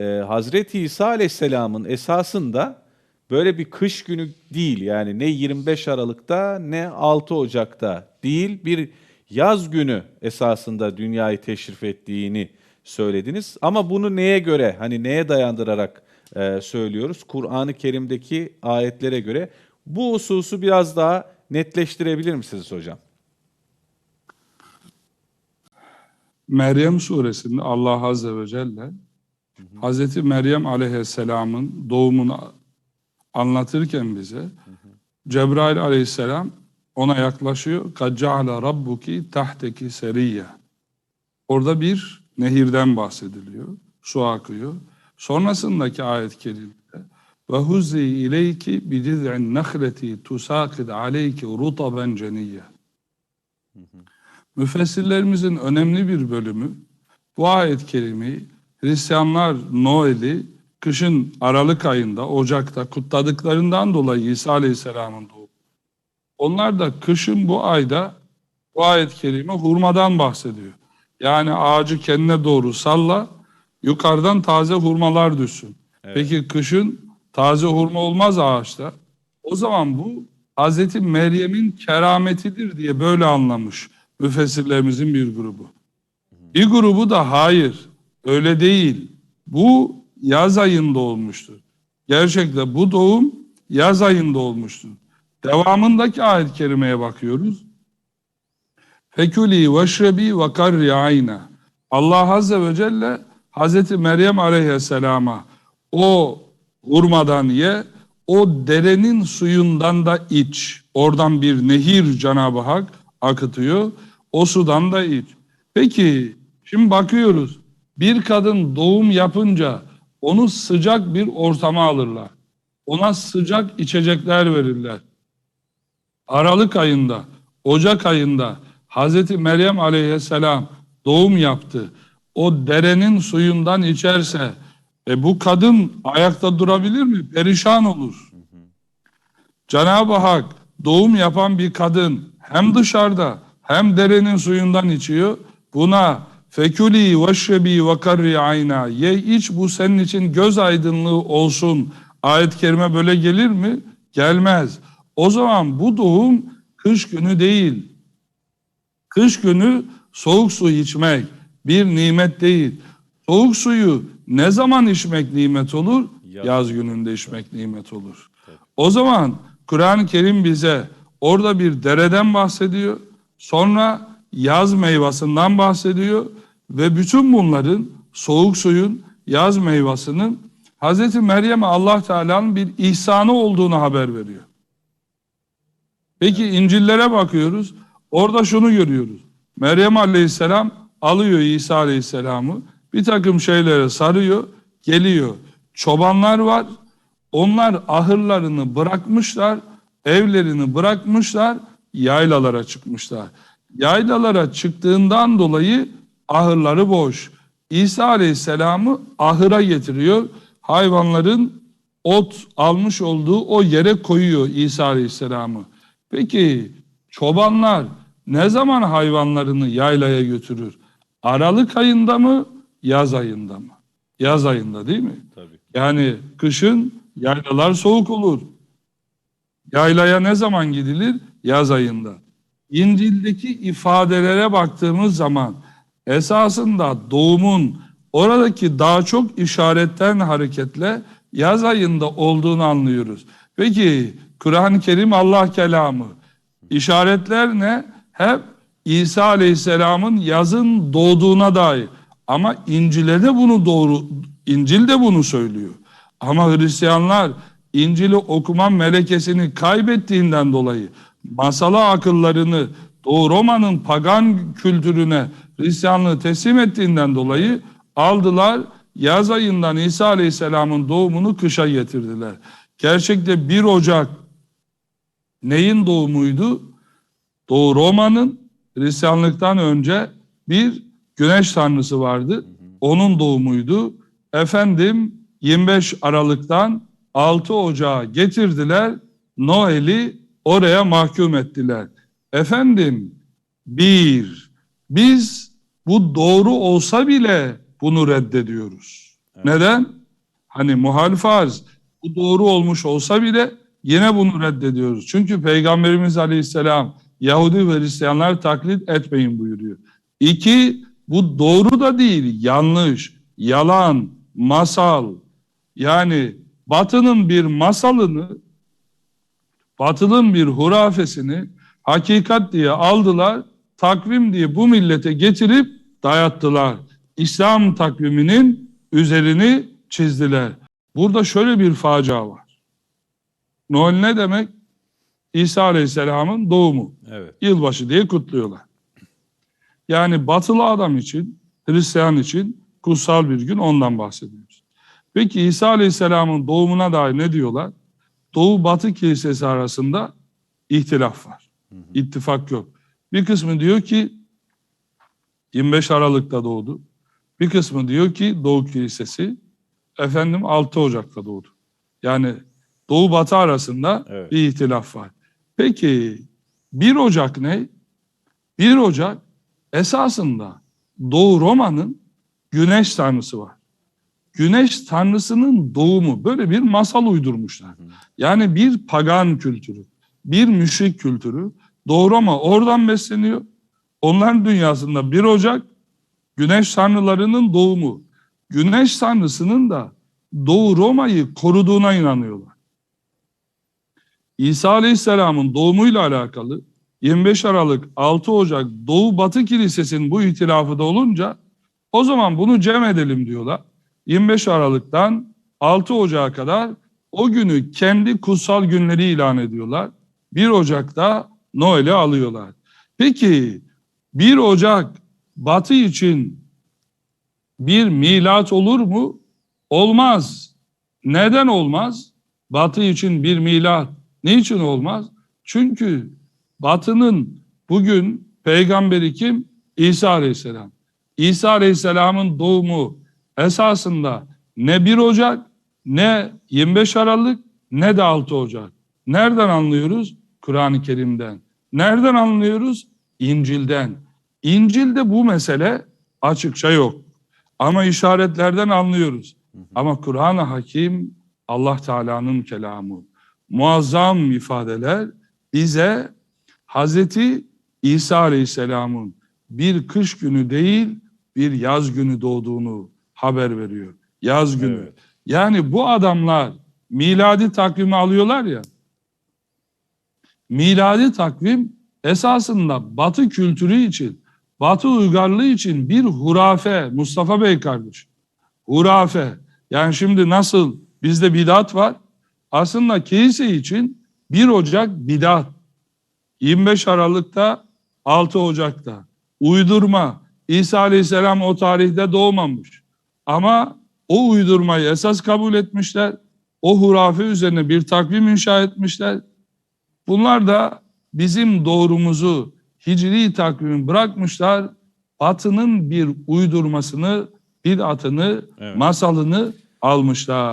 e, Hazreti İsa Aleyhisselam'ın esasında böyle bir kış günü değil yani ne 25 Aralık'ta ne 6 Ocak'ta değil bir yaz günü esasında dünyayı teşrif ettiğini söylediniz. Ama bunu neye göre hani neye dayandırarak e, söylüyoruz? Kur'an-ı Kerim'deki ayetlere göre bu hususu biraz daha netleştirebilir misiniz hocam? Meryem suresinde Allah Azze ve Celle Hazreti Meryem aleyhisselamın doğumunu anlatırken bize Cebrail aleyhisselam ona yaklaşıyor. Kacca'ala rabbuki tahteki seriyye. Orada bir nehirden bahsediliyor. Su akıyor. Sonrasındaki ayet-i kerimede ve huzzi ileyki bidiz'in nahleti tusakid aleyki rutaben ceniyye. Müfessirlerimizin önemli bir bölümü bu ayet-i kerimeyi Hristiyanlar Noel'i kışın Aralık ayında, Ocak'ta kutladıklarından dolayı İsa Aleyhisselam'ın doğumu. Onlar da kışın bu ayda bu ayet-i kerime hurmadan bahsediyor. Yani ağacı kendine doğru salla, yukarıdan taze hurmalar düşsün. Peki kışın taze hurma olmaz ağaçta. O zaman bu Hazreti Meryem'in kerametidir diye böyle anlamış müfessirlerimizin bir grubu. Bir grubu da hayır, öyle değil. Bu yaz ayında olmuştur. Gerçekten bu doğum yaz ayında olmuştur. Devamındaki ayet-i kerimeye bakıyoruz. Fekuli veşrebi ve karri ayna. Allah Azze ve Celle Hazreti Meryem Aleyhisselam'a o hurmadan ye, o derenin suyundan da iç. Oradan bir nehir Cenab-ı Hak akıtıyor. O sudan da iç. Peki şimdi bakıyoruz. Bir kadın doğum yapınca onu sıcak bir ortama alırlar. Ona sıcak içecekler verirler. Aralık ayında, Ocak ayında Hazreti Meryem aleyhisselam doğum yaptı. O derenin suyundan içerse e bu kadın ayakta durabilir mi? Perişan olur. Cenab-ı Hak doğum yapan bir kadın hem dışarıda hem derenin suyundan içiyor. Buna fekuli veşrebi ve karri ayna ye iç bu senin için göz aydınlığı olsun. Ayet-i kerime böyle gelir mi? Gelmez. O zaman bu doğum kış günü değil. Kış günü soğuk su içmek bir nimet değil. Soğuk suyu ne zaman içmek nimet olur? Yaz. Yaz gününde içmek nimet olur. O zaman Kur'an-ı Kerim bize orada bir dereden bahsediyor. Sonra yaz meyvasından bahsediyor ve bütün bunların soğuk suyun, yaz meyvasının Hazreti Meryem'e Allah Teala'nın bir ihsanı olduğunu haber veriyor. Peki İncil'lere bakıyoruz. Orada şunu görüyoruz. Meryem Aleyhisselam alıyor İsa Aleyhisselam'ı bir takım şeylere sarıyor, geliyor. Çobanlar var. Onlar ahırlarını bırakmışlar, evlerini bırakmışlar, yaylalara çıkmışlar. Yaylalara çıktığından dolayı ahırları boş. İsa Aleyhisselam'ı ahıra getiriyor. Hayvanların ot almış olduğu o yere koyuyor İsa Aleyhisselam'ı. Peki çobanlar ne zaman hayvanlarını yaylaya götürür? Aralık ayında mı, yaz ayında mı? Yaz ayında değil mi? Tabii. Yani kışın yaylalar soğuk olur. Yaylaya ne zaman gidilir? Yaz ayında. İncil'deki ifadelere baktığımız zaman esasında doğumun oradaki daha çok işaretten hareketle yaz ayında olduğunu anlıyoruz. Peki Kur'an-ı Kerim Allah kelamı. İşaretler ne? Hep İsa Aleyhisselam'ın yazın doğduğuna dair. Ama İncil'e de bunu doğru, İncil de bunu söylüyor. Ama Hristiyanlar İncil'i okuma melekesini kaybettiğinden dolayı masala akıllarını Doğu Roma'nın pagan kültürüne Hristiyanlığı teslim ettiğinden dolayı aldılar yaz ayından İsa Aleyhisselam'ın doğumunu kışa getirdiler. Gerçekte 1 Ocak neyin doğumuydu? Doğu Roma'nın Hristiyanlıktan önce bir güneş tanrısı vardı. Onun doğumuydu. Efendim 25 Aralık'tan 6 Ocağı getirdiler. Noel'i oraya mahkum ettiler. Efendim bir, biz bu doğru olsa bile bunu reddediyoruz. Neden? Hani muhal farz bu doğru olmuş olsa bile yine bunu reddediyoruz. Çünkü Peygamberimiz Aleyhisselam Yahudi ve Hristiyanlar taklit etmeyin buyuruyor. İki, bu doğru da değil, yanlış, yalan, masal. Yani batının bir masalını, batının bir hurafesini hakikat diye aldılar, takvim diye bu millete getirip dayattılar. İslam takviminin üzerini çizdiler. Burada şöyle bir facia var. Noel ne demek? İsa Aleyhisselam'ın doğumu. Evet. Yılbaşı diye kutluyorlar. Yani batılı adam için, Hristiyan için kutsal bir gün ondan bahsediyoruz. Peki İsa Aleyhisselam'ın doğumuna dair ne diyorlar? Doğu Batı Kilisesi arasında ihtilaf var. İttifak yok. Bir kısmı diyor ki 25 Aralık'ta doğdu. Bir kısmı diyor ki Doğu Kilisesi efendim 6 Ocak'ta doğdu. Yani Doğu Batı arasında Evet. bir ihtilaf var. Peki 1 Ocak ne? 1 Ocak esasında Doğu Roma'nın güneş tanrısı var. Güneş tanrısının doğumu böyle bir masal uydurmuşlar. Yani bir pagan kültürü, bir müşrik kültürü. Doğu Roma oradan besleniyor. Onların dünyasında 1 Ocak güneş tanrılarının doğumu. Güneş tanrısının da Doğu Roma'yı koruduğuna inanıyorlar. İsa Aleyhisselam'ın doğumuyla alakalı 25 Aralık 6 Ocak Doğu Batı Kilisesi'nin bu ihtilafı da olunca o zaman bunu cem edelim diyorlar. 25 Aralık'tan 6 Ocak'a kadar o günü kendi kutsal günleri ilan ediyorlar. 1 Ocak'ta Noel'i alıyorlar. Peki 1 Ocak Batı için bir milat olur mu? Olmaz. Neden olmaz? Batı için bir milat. Niçin olmaz? Çünkü Batı'nın bugün peygamberi kim? İsa Aleyhisselam. İsa Aleyhisselam'ın doğumu esasında ne 1 Ocak, ne 25 Aralık, ne de 6 Ocak. Nereden anlıyoruz? Kur'an-ı Kerim'den. Nereden anlıyoruz? İncil'den. İncil'de bu mesele açıkça yok. Ama işaretlerden anlıyoruz. Ama Kur'an-ı Hakim Allah Teala'nın kelamı. Muazzam ifadeler bize Hazreti İsa Aleyhisselam'ın bir kış günü değil bir yaz günü doğduğunu haber veriyor. Yaz günü. Evet. Yani bu adamlar miladi takvimi alıyorlar ya. Miladi takvim esasında Batı kültürü için, Batı uygarlığı için bir hurafe. Mustafa Bey kardeş. Hurafe. Yani şimdi nasıl bizde bidat var? Aslında kilise için 1 Ocak bidat. 25 Aralık'ta 6 Ocak'ta. Uydurma. İsa Aleyhisselam o tarihte doğmamış. Ama o uydurmayı esas kabul etmişler. O hurafe üzerine bir takvim inşa etmişler. Bunlar da bizim doğrumuzu, hicri takvimi bırakmışlar. Batının bir uydurmasını, bir atını, Evet. masalını almışlar.